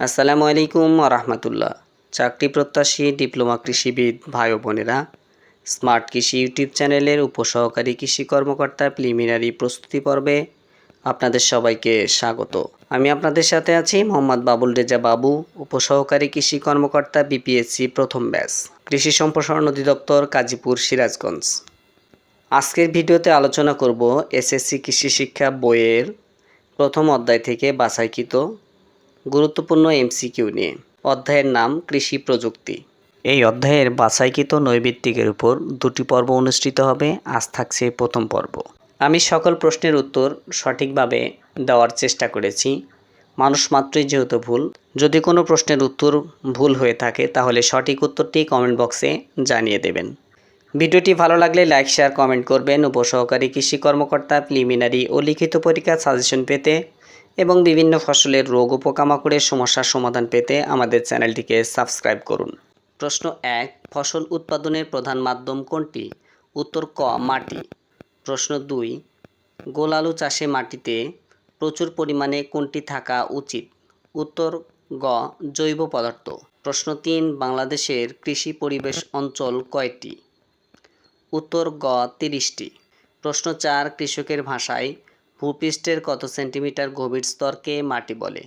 আসসালামু আলাইকুম রহমতুল্লাহ চাকরি প্রত্যাশী ডিপ্লোমা কৃষিবিদ ভাই বোনেরা, স্মার্ট কৃষি ইউটিউব চ্যানেলের উপসহকারী কৃষি কর্মকর্তা প্রিলিমিনারি প্রস্তুতি পর্বে আপনাদের সবাইকে স্বাগত। আমি আপনাদের সাথে আছি মোহাম্মদ বাবুল রেজা বাবু, উপসহকারী কৃষি কর্মকর্তা বিপিএসসি প্রথম ব্যাচ, কৃষি সম্প্রসারণ অধিদপ্তর কাজীপুর সিরাজগঞ্জ। আজকের ভিডিওতে আলোচনা করব এসএসসি কৃষি শিক্ষা বইয়ের প্রথম অধ্যায় থেকে বাছাইকৃত গুরুত্বপূর্ণ এমসিকিউ নিয়ে। অধ্যায়ের নাম কৃষি প্রযুক্তি। এই অধ্যায়ের বাছাইকৃত নৈবিত্তিকের উপর দুটি পর্ব অনুষ্ঠিত হবে, আজ থাকছে প্রথম পর্ব। আমি সকল প্রশ্নের উত্তর সঠিকভাবে দেওয়ার চেষ্টা করেছি। মানুষ মাত্রই যেহেতু ভুল, যদি কোনো প্রশ্নের উত্তর ভুল হয়ে থাকে, তাহলে সঠিক উত্তরটি কমেন্ট বক্সে জানিয়ে দেবেন। ভিডিওটি ভালো লাগলে লাইক, শেয়ার, কমেন্ট করবেন। উপসহকারী কৃষি কর্মকর্তা, প্রিলিমিনারি ও লিখিত পরীক্ষা সাজেশন পেতে এবং বিভিন্ন ফসলের রোগ ও পোকামাকড়ের সমস্যার সমাধান পেতে আমাদের চ্যানেলটিকে সাবস্ক্রাইব করুন। প্রশ্ন এক, ফসল উৎপাদনের প্রধান মাধ্যম কোনটি? উত্তর, ক, মাটি। প্রশ্ন দুই গোল আলু চাষে মাটিতে প্রচুর পরিমাণে কোনটি থাকা উচিত? উত্তর, গ, জৈব পদার্থ। প্রশ্ন তিন, বাংলাদেশের কৃষি পরিবেশ অঞ্চল কয়টি? উত্তর, গ, তিরিশটি। প্রশ্ন চার, কৃষকের ভাষায় ভূপৃষ্ঠের কত সেন্টিমিটার গভীর স্তরকে মাটি বলে?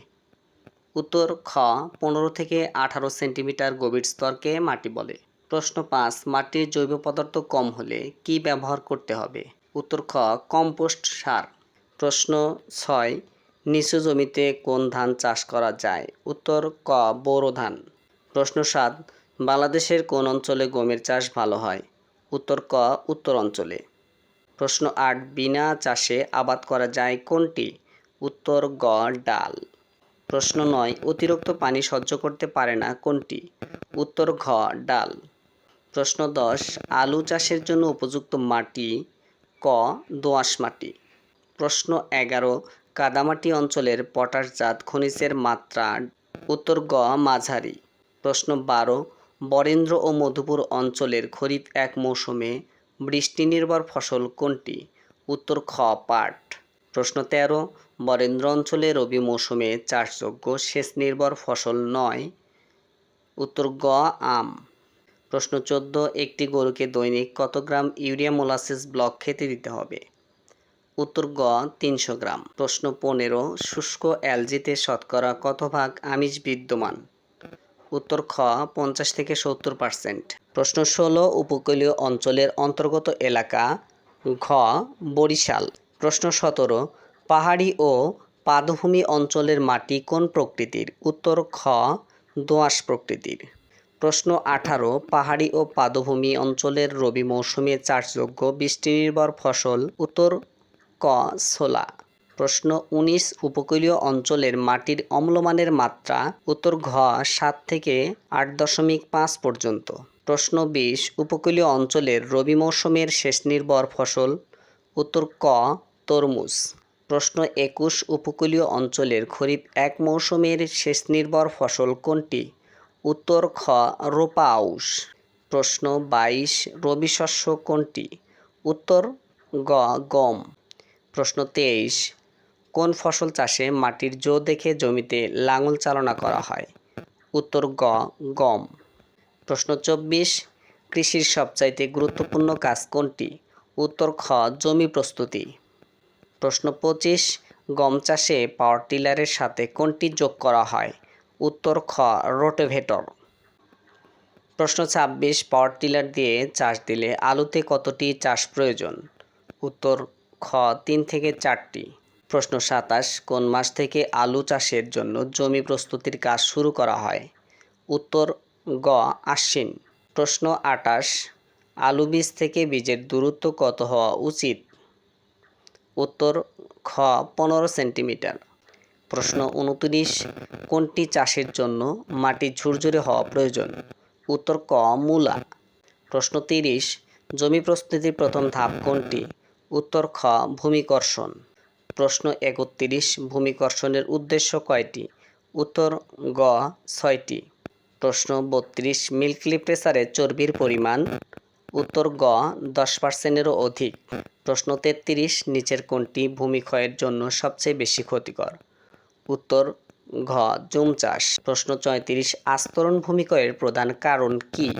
উত্তর, খ, পনেরো থেকে আঠারো সেন্টিমিটার গভীর স্তরকে মাটি বলে। প্রশ্ন পাঁচ, মাটির জৈব পদার্থ কম হলে কি ব্যবহার করতে হবে? উত্তর, খ, কম্পোস্ট সার। প্রশ্ন ছয়, নিচু জমিতে কোন ধান চাষ করা যায়? উত্তর, ক, বোরো ধান। প্রশ্ন সাত, বাংলাদেশের কোন অঞ্চলে গমের চাষ ভালো হয়? উত্তর, ক, উত্তর অঞ্চলে। প্রশ্ন আট, বিনা চাষে আবাদ করা যায় কোনটি? উত্তর, গ, ডাল। প্রশ্ন নয়, অতিরিক্ত পানি সহ্য করতে পারে না কোনটি? উত্তর, ঘ, ডাল। প্রশ্ন দশ, আলু চাষের জন্য উপযুক্ত মাটি, ক, দোআঁশ মাটি। প্রশ্ন এগারো, কাদামাটি অঞ্চলের পটাশজাত খনিজের মাত্রা। উত্তর, গ, মাঝারি। প্রশ্ন বারো, বরেন্দ্র ও মধুপুর অঞ্চলের খরিফ এক মৌসুমে বৃষ্টি নির্ভর ফসল কোনটি? উত্তর খ, পাট। প্রশ্ন তেরো, বরেন্দ্র অঞ্চলে রবি মৌসুমে চাষযোগ্য সেচ নির্ভর ফসল নয়। উত্তর গ, আম। প্রশ্ন চোদ্দ, একটি গরুকে দৈনিক কত গ্রাম ইউরিয়া মোলাসিস ব্লক খেতে দিতে হবে? উত্তর গ, তিনশো গ্রাম। প্রশ্ন পনেরো, শুষ্ক অ্যালজিতে শতকরা কত ভাগ আমিষ বিদ্যমান? উত্তর খ, পঞ্চাশ থেকে সত্তর পার্সেন্ট। প্রশ্ন ষোলো, উপকূলীয় অঞ্চলের অন্তর্গত এলাকা। ঘ, বরিশাল। প্রশ্ন সতেরো, পাহাড়ি ও পাদভূমি অঞ্চলের মাটি কোন প্রকৃতির? উত্তর খ, দোআঁশ প্রকৃতির। প্রশ্ন আঠারো, পাহাড়ি ও পাদভূমি অঞ্চলের রবি মৌসুমে চাষযোগ্য বৃষ্টিনির্ভর ফসল? উত্তর ক, ছোলা। প্রশ্ন উনিশ উপকূলীয় অঞ্চলের মাটির অম্লমানের মাত্রা, উত্তর ঘ সাত থেকে আট দশমিক পাঁচ পর্যন্ত। প্রশ্ন বিশ উপকূলীয় অঞ্চলের রবি মৌসুমের শেষ নির্ভর ফসল, উত্তর ক তরমুজ। প্রশ্ন একুশ উপকূলীয় অঞ্চলের খরিফ এক মৌসুমের শেষ নির্ভর ফসল কোনটি? উত্তর খ রোপা আউশ। প্রশ্ন বাইশ রবি শস্য কোনটি? উত্তর গ গম। প্রশ্ন তেইশ কোন ফসল চাষে মাটির জো দেখে জমিতে লাঙল চালনা করা হয়? উত্তর গ, গম। প্রশ্ন চব্বিশ, কৃষির সবচাইতে গুরুত্বপূর্ণ কাজ কোনটি? উত্তর খ, জমি প্রস্তুতি। প্রশ্ন পঁচিশ, গম চাষে পাওয়ার টিলারের সাথে কোনটি যোগ করা হয়? উত্তর খ, রোটেভেটর। প্রশ্ন ছাব্বিশ, পাওয়ার টিলার দিয়ে চাষ দিলে আলুতে কতটি চাষ প্রয়োজন? উত্তর খ, তিন থেকে চারটি। প্রশ্ন সাতাশ, কোন মাস থেকে আলু চাষের জন্য জমি প্রস্তুতির কাজ শুরু করা হয়? উত্তর, গ, আশ্বিন। প্রশ্ন আটাশ, আলু বীজ থেকে বীজের দূরত্ব কত হওয়া উচিত? উত্তর, খ, পনেরো সেন্টিমিটার। প্রশ্ন উনত্রিশ, কোনটি চাষের জন্য মাটি ঝুরঝুরে হওয়া প্রয়োজন? উত্তর, ক, মূলা। প্রশ্ন তিরিশ, জমি প্রস্তুতির প্রথম ধাপ কোনটি? উত্তর, খ ভূমিকর্ষণ প্রশ্ন একত্রিশ, ভূমিকর্ষণের উদ্দেশ্য কয়টি? উত্তর, গ, ছয়টি। প্রশ্ন বত্রিশ, মিল্কলি প্রেসারে চর্বির পরিমাণ। উত্তর, গ, দশ পার্সেন্টেরও অধিক। প্রশ্ন তেত্রিশ, নিচের কোনটি ভূমিক্ষয়ের জন্য সবচেয়ে বেশি ক্ষতিকর? উত্তর, ঘ, জুম চাষ। প্রশ্ন চৌত্রিশ, আস্তরণ ভূমিক্ষয়ের প্রধান কারণ কি?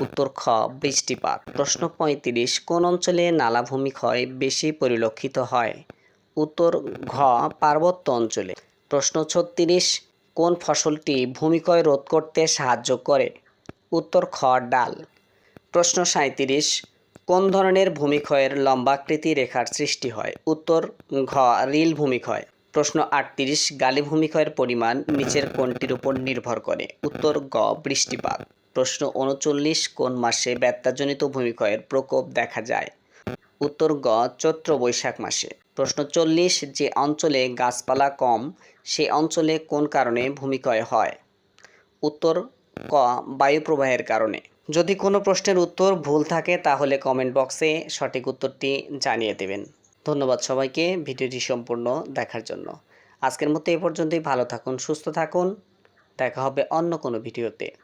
উত্তর, খ, বৃষ্টিপাত। প্রশ্ন পঁয়ত্রিশ, কোন অঞ্চলে নালা ভূমিক্ষয় বেশি পরিলক্ষিত হয়? উত্তর ঘ পার্বত্য অঞ্চলে। প্রশ্ন ছত্রিশ, কোন ফসলটি ভূমিক্ষয় রোধ করতে সাহায্য করে? উত্তর খ, ডাল। প্রশ্ন সাঁইত্রিশ, কোন ধরনের ভূমিক্ষয়ের লম্বাকৃতি রেখার সৃষ্টি হয়? উত্তর ঘ, রিল ভূমিক্ষয়। প্রশ্ন আটত্রিশ, গালি ভূমিক্ষয়ের পরিমাণ নিচের কোনটির উপর নির্ভর করে? উত্তর গ, বৃষ্টিপাত। প্রশ্ন উনচল্লিশ, কোন মাসে ব্যত্যাজনিত ভূমিক্ষয়ের প্রকোপ দেখা যায়? উত্তর গ, চৈত্র বৈশাখ মাসে। প্রশ্ন চল্লিশ, যে অঞ্চলে গাছপালা কম, সে অঞ্চলে কোন কারণে ভূমিক্ষয় হয়? উত্তর ক, বায়ু প্রবাহের কারণে। যদি কোনো প্রশ্নের উত্তর ভুল থাকে, তাহলে কমেন্ট বক্সে সঠিক উত্তরটি জানিয়ে দেবেন। ধন্যবাদ সবাইকে ভিডিওটি সম্পূর্ণ দেখার জন্য। আজকের মতো এ পর্যন্তই, ভালো থাকুন, সুস্থ থাকুন। দেখা হবে অন্য কোনো ভিডিওতে।